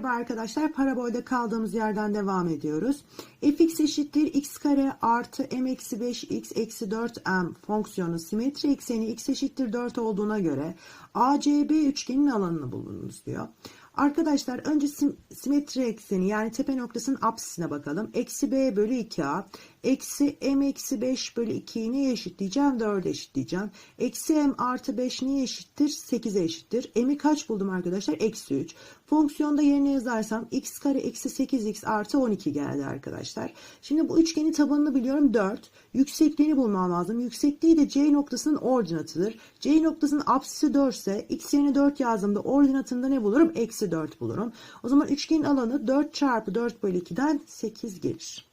Merhaba arkadaşlar. Parabolde kaldığımız yerden devam ediyoruz. fx eşittir x kare artı m eksi 5 x eksi 4m fonksiyonu simetri ekseni x eşittir 4 olduğuna göre ACB üçgenin alanını bulunuz diyor. Arkadaşlar önce sim simetri ekseni yani tepe noktasının apsisine bakalım. Eksi b bölü 2a. Eksi m eksi 5 bölü 2'yi neye eşitleyeceğim? 4'e eşitleyeceğim. Eksi m artı 5 neye eşittir? 8'e eşittir. m'i kaç buldum arkadaşlar? Eksi 3. Fonksiyonda yerine yazarsam x kare eksi 8x artı 12 geldi arkadaşlar. Şimdi bu üçgenin tabanını biliyorum 4. Yüksekliğini bulmam lazım. Yüksekliği de c noktasının ordinatıdır. c noktasının apsisi 4 ise x yerine 4 yazdığımda ordinatında ne bulurum? Eksi 4 bulurum. O zaman üçgenin alanı 4 çarpı 4 bölü 2'den 8 gelir.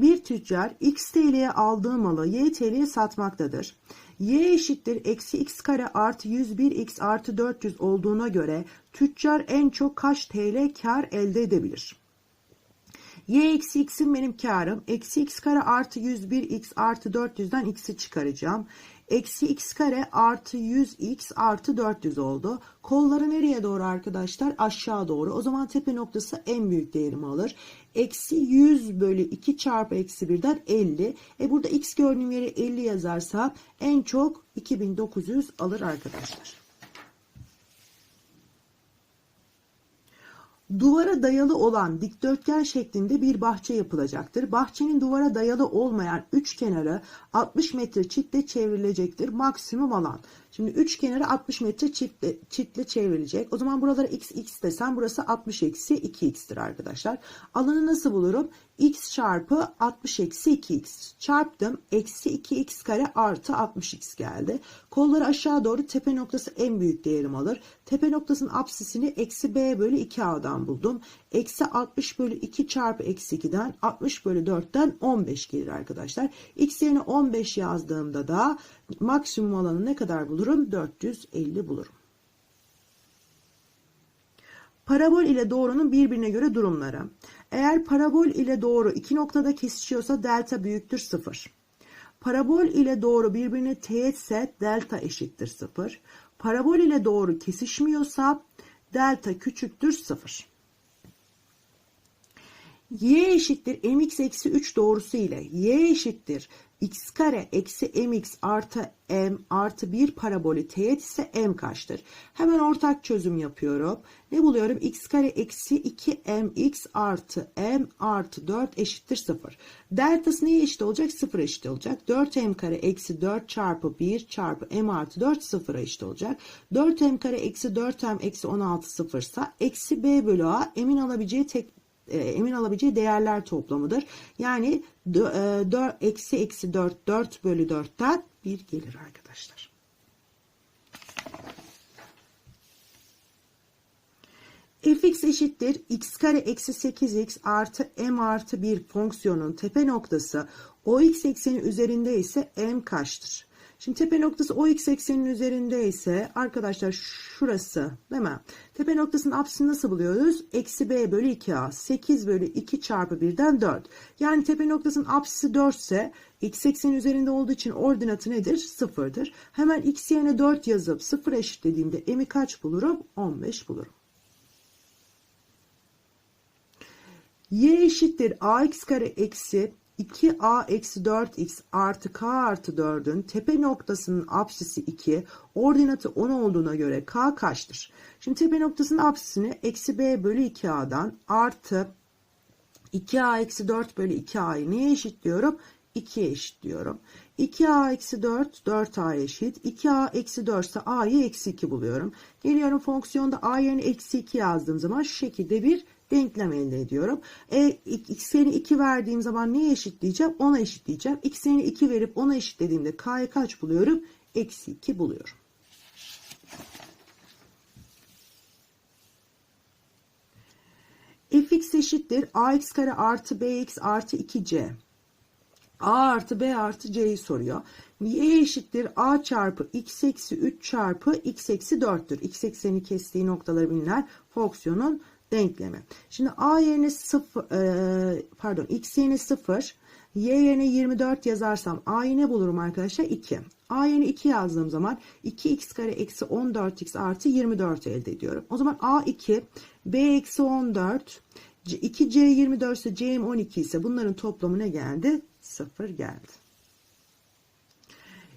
Bir tüccar x TL'ye aldığı malı y TL'ye satmaktadır. y eşittir eksi x kare artı 101 x artı 400 olduğuna göre tüccar en çok kaç TL kar elde edebilir? Y eksi x'in benim karım. Eksi x kare artı 101 x artı 400'den x'i çıkaracağım. Eksi x kare artı 100x artı 400 oldu. Kolları nereye doğru arkadaşlar? Aşağı doğru. O zaman tepe noktası en büyük değerimi alır. Eksi 100 bölü 2 çarpı eksi 1'den 50. E burada x gördüğüm yere 50 yazarsam en çok 2900 alır arkadaşlar. Duvara dayalı olan dikdörtgen şeklinde bir bahçe yapılacaktır. Bahçenin duvara dayalı olmayan üç kenarı 60 metre çitle çevrilecektir. Maksimum alan. Şimdi üç kenarı 60 metre çiftle, çiftle çevrilecek. O zaman buralara x x desem burası 60 eksi 2x'tir arkadaşlar. Alanı nasıl bulurum? x çarpı 60 eksi 2x çarptım. Eksi 2x kare artı 60x geldi. Kolları aşağı doğru tepe noktası en büyük değerim alır. Tepe noktasının apsisini eksi b bölü 2a'dan buldum. Eksi 60 bölü 2 çarpı eksi 2'den 60 bölü 4'ten 15 gelir arkadaşlar. X yerine 15 yazdığımda da maksimum alanı ne kadar bulurum? 450 bulurum. Parabol ile doğrunun birbirine göre durumları. Eğer parabol ile doğru iki noktada kesişiyorsa delta büyüktür 0. Parabol ile doğru birbirine teğetse delta eşittir 0. Parabol ile doğru kesişmiyorsa delta küçüktür 0 y eşittir mx eksi 3 doğrusu ile y eşittir x kare eksi mx artı m artı 1 parabolü teğet ise m kaçtır? Hemen ortak çözüm yapıyorum. Ne buluyorum? x kare eksi 2 mx artı m artı 4 eşittir 0. Deltası neye eşit olacak? 0 eşit olacak. 4m kare eksi 4 çarpı 1 çarpı m artı 4 0'a eşit olacak. 4m kare eksi 4m eksi 16 sıfırsa eksi b bölü a m'in alabileceği tek emin alabileceği değerler toplamıdır. Yani 4 e, eksi eksi 4 4 bölü 4'ten 1 gelir arkadaşlar. fx eşittir x kare eksi 8x artı m artı 1 fonksiyonun tepe noktası o x ekseni üzerinde ise m kaçtır? Şimdi tepe noktası o x eksenin üzerinde ise arkadaşlar şurası değil mi? Tepe noktasının apsisini nasıl buluyoruz? Eksi b bölü 2a. 8 bölü 2 çarpı 1'den 4. Yani tepe noktasının apsisi 4 ise x eksenin üzerinde olduğu için ordinatı nedir? 0'dır. Hemen x yerine 4 yazıp 0 eşitlediğimde m'i kaç bulurum? 15 bulurum. y eşittir ax kare eksi 2a eksi 4x artı k artı 4'ün tepe noktasının apsisi 2, ordinatı 10 olduğuna göre k kaçtır? Şimdi tepe noktasının apsisini eksi b bölü 2a'dan artı 2a eksi 4 bölü 2a'yı neye eşitliyorum? 2'ye eşitliyorum. 2a eksi 4 4a eşit. 2a eksi 4 ise a'yı eksi 2 buluyorum. Geliyorum fonksiyonda a yerine eksi 2 yazdığım zaman şu şekilde bir denklem elde ediyorum. E, x yerine 2 verdiğim zaman neye eşitleyeceğim? 10'a eşitleyeceğim. x yerine 2 verip 10'a eşitlediğimde k'ya kaç buluyorum? Eksi 2 buluyorum. fx eşittir ax kare artı bx artı 2c. a artı b artı c'yi soruyor. y eşittir a çarpı x eksi 3 çarpı x eksi 4'tür. x ekseni kestiği noktaları bilinen fonksiyonun denklemi. Şimdi a yerine 0 e, pardon x yerine 0 Y yerine 24 yazarsam A'yı ne bulurum arkadaşlar? 2. A yerine 2 yazdığım zaman 2x kare eksi 14x artı 24 elde ediyorum. O zaman A 2, B eksi 14, 2C 24 ise C'm 12 ise bunların toplamı ne geldi? 0 geldi.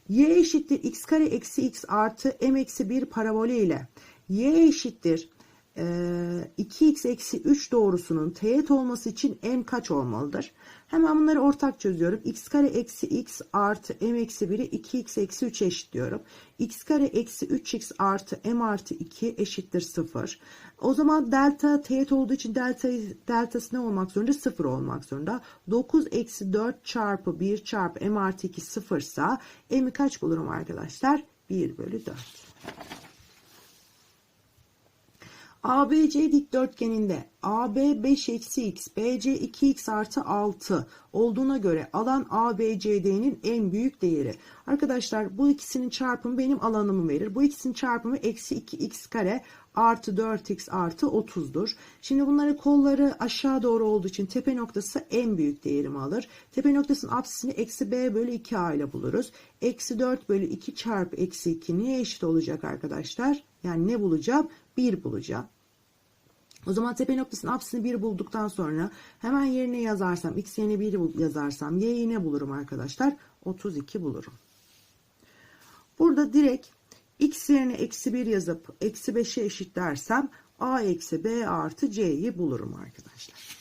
Y eşittir x kare eksi x artı m eksi 1 parabolü ile y eşittir 2x eksi 3 doğrusunun teğet olması için m kaç olmalıdır? Hemen bunları ortak çözüyorum. x kare eksi x artı m eksi 1'i 2x eksi 3 eşitliyorum. x kare eksi 3x artı m artı 2 eşittir 0. O zaman delta teğet olduğu için delta, deltası ne olmak zorunda? 0 olmak zorunda. 9 eksi 4 çarpı 1 çarpı m artı 2 0 ise m'i kaç bulurum arkadaşlar? 1 bölü 4. ABC dikdörtgeninde AB 5 eksi x, BC 2x artı 6 olduğuna göre alan ABCD'nin en büyük değeri. Arkadaşlar bu ikisinin çarpımı benim alanımı verir. Bu ikisinin çarpımı eksi 2x kare artı 4x artı 30'dur. Şimdi bunları kolları aşağı doğru olduğu için tepe noktası en büyük değerimi alır. Tepe noktasının apsisini eksi b bölü 2a ile buluruz. Eksi 4 bölü 2 çarpı eksi 2 neye eşit olacak arkadaşlar? Yani ne bulacağım? 1 bulacağım. O zaman tepe noktasının apsisini 1 bulduktan sonra hemen yerine yazarsam x yerine 1 yazarsam y'yi ne bulurum arkadaşlar? 32 bulurum. Burada direkt x yerine eksi 1 yazıp eksi 5'e eşitlersem a eksi b artı c'yi bulurum arkadaşlar.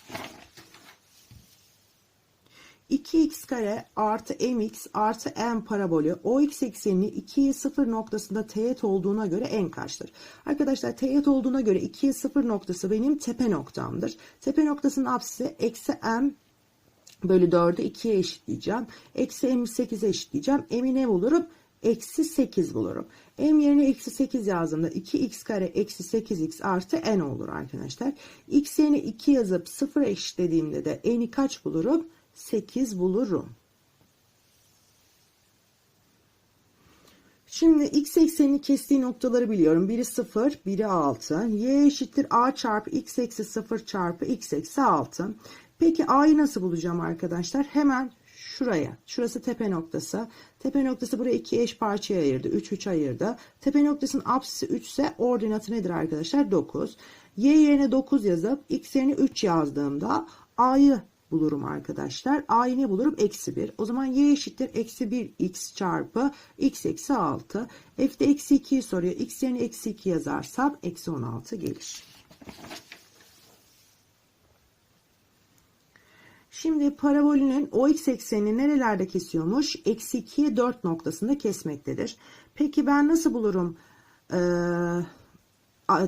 2x kare artı mx artı m parabolü o x eksenini 2'ye 0 noktasında teğet olduğuna göre en kaçtır? Arkadaşlar teğet olduğuna göre 2'ye 0 noktası benim tepe noktamdır. Tepe noktasının apsisi eksi m bölü 4'ü 2'ye eşitleyeceğim. Eksi m'i 8'e eşitleyeceğim. m'i ne bulurum? Eksi 8 bulurum. m yerine eksi 8 yazdığımda 2x kare eksi 8x artı n olur arkadaşlar. x yerine 2 yazıp 0 eşitlediğimde de n'i kaç bulurum? 8 bulurum. Şimdi x eksenini kestiği noktaları biliyorum. Biri 0, biri 6. y eşittir a çarpı x eksi 0 çarpı x eksi 6. Peki a'yı nasıl bulacağım arkadaşlar? Hemen şuraya. Şurası tepe noktası. Tepe noktası buraya iki eş parçaya ayırdı. 3 3 ayırdı. Tepe noktasının apsisi 3 ise ordinatı nedir arkadaşlar? 9. Y yerine 9 yazıp x yerine 3 yazdığımda a'yı bulurum arkadaşlar. A'yı ne bulurum? Eksi 1. O zaman y eşittir. Eksi 1 x çarpı x eksi 6. F'de eksi 2'yi soruyor. X yerine eksi 2 yazarsam eksi 16 gelir. Şimdi parabolünün OX eksenini nerelerde kesiyormuş? Eksi 2'ye 4 noktasında kesmektedir. Peki ben nasıl bulurum? Ee,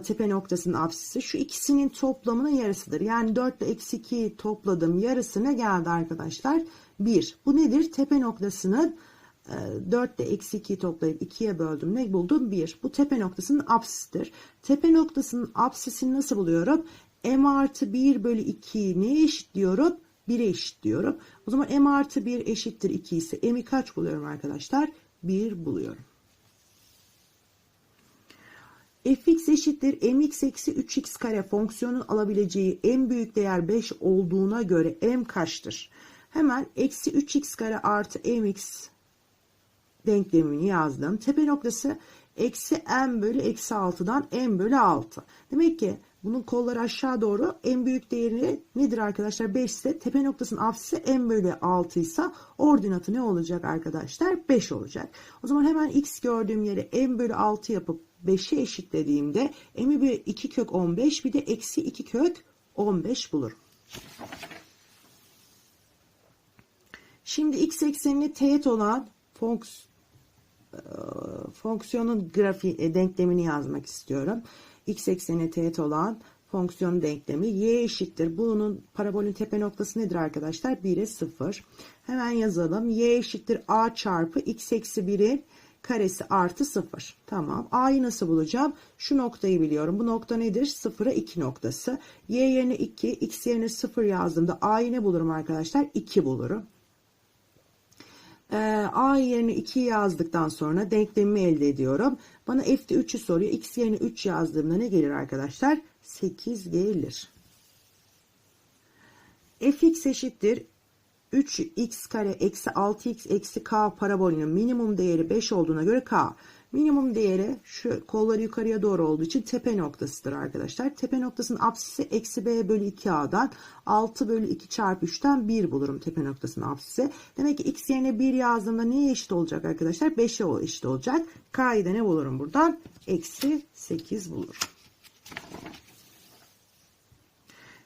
tepe noktasının apsisi şu ikisinin toplamının yarısıdır. Yani 4 ile eksi 2'yi topladım yarısına geldi arkadaşlar. 1. Bu nedir? Tepe noktasının 4 ile eksi 2'yi toplayıp 2'ye böldüm. Ne buldum? 1. Bu tepe noktasının apsisidir. Tepe noktasının apsisini nasıl buluyorum? m artı 1 bölü 2'yi neye eşitliyorum? 1'e eşitliyorum. O zaman m artı 1 eşittir 2 ise m'i kaç buluyorum arkadaşlar? 1 buluyorum fx eşittir mx eksi 3x kare fonksiyonun alabileceği en büyük değer 5 olduğuna göre m kaçtır? Hemen eksi 3x kare artı mx denklemini yazdım. Tepe noktası eksi m bölü eksi 6'dan m bölü 6. Demek ki bunun kolları aşağı doğru en büyük değeri nedir arkadaşlar? 5 ise tepe noktasının apsisi m bölü 6 ise ordinatı ne olacak arkadaşlar? 5 olacak. O zaman hemen x gördüğüm yere m bölü 6 yapıp 5'e eşitlediğimde m'i bir 2 kök 15 bir de eksi 2 kök 15 bulurum. Şimdi x eksenini teğet olan fonks, fonksiyonun grafiği e, denklemini yazmak istiyorum. X eksenine teğet olan fonksiyon denklemi y eşittir. Bunun parabolün tepe noktası nedir arkadaşlar? 1'e 0. Hemen yazalım. y eşittir a çarpı x eksi 1'in karesi artı 0. Tamam. A'yı nasıl bulacağım? Şu noktayı biliyorum. Bu nokta nedir? 0'a 2 noktası. Y yerine 2, X yerine 0 yazdığımda A'yı ne bulurum arkadaşlar? 2 bulurum. Ee, A yerine 2 yazdıktan sonra denklemimi elde ediyorum. Bana F'de 3'ü soruyor. X yerine 3 yazdığımda ne gelir arkadaşlar? 8 gelir. Fx eşittir 3x kare eksi 6x eksi k parabolünün minimum değeri 5 olduğuna göre k. Minimum değeri şu kolları yukarıya doğru olduğu için tepe noktasıdır arkadaşlar. Tepe noktasının apsisi eksi b bölü 2a'dan 6 bölü 2 çarpı 3'ten 1 bulurum tepe noktasının apsisi. Demek ki x yerine 1 yazdığımda neye eşit olacak arkadaşlar? 5'e eşit olacak. K'yı da ne bulurum buradan? Eksi 8 bulurum.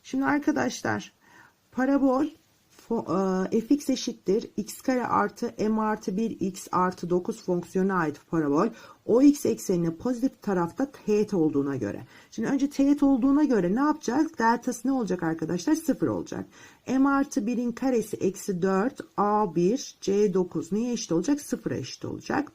Şimdi arkadaşlar parabol fx eşittir x kare artı m artı 1 x artı 9 fonksiyona ait parabol o x eksenine pozitif tarafta teğet olduğuna göre. Şimdi önce teğet olduğuna göre ne yapacağız? Deltası ne olacak arkadaşlar? 0 olacak. m artı 1'in karesi eksi 4 a1 c9 neye eşit olacak? 0'a eşit olacak.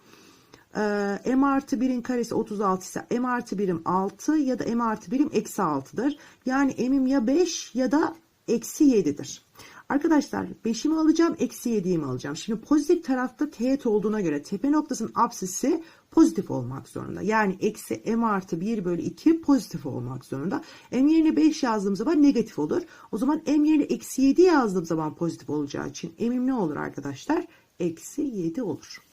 Ee, m artı 1'in karesi 36 ise m artı 1'im 6 ya da m artı 1'im eksi 6'dır. Yani m'im ya 5 ya da eksi 7'dir. Arkadaşlar 5'imi alacağım eksi 7'imi alacağım. Şimdi pozitif tarafta teğet olduğuna göre tepe noktasının apsisi pozitif olmak zorunda. Yani eksi m artı 1 bölü 2 pozitif olmak zorunda. m yerine 5 yazdığım zaman negatif olur. O zaman m yerine eksi 7 yazdığım zaman pozitif olacağı için m'im ne olur arkadaşlar? Eksi 7 olur.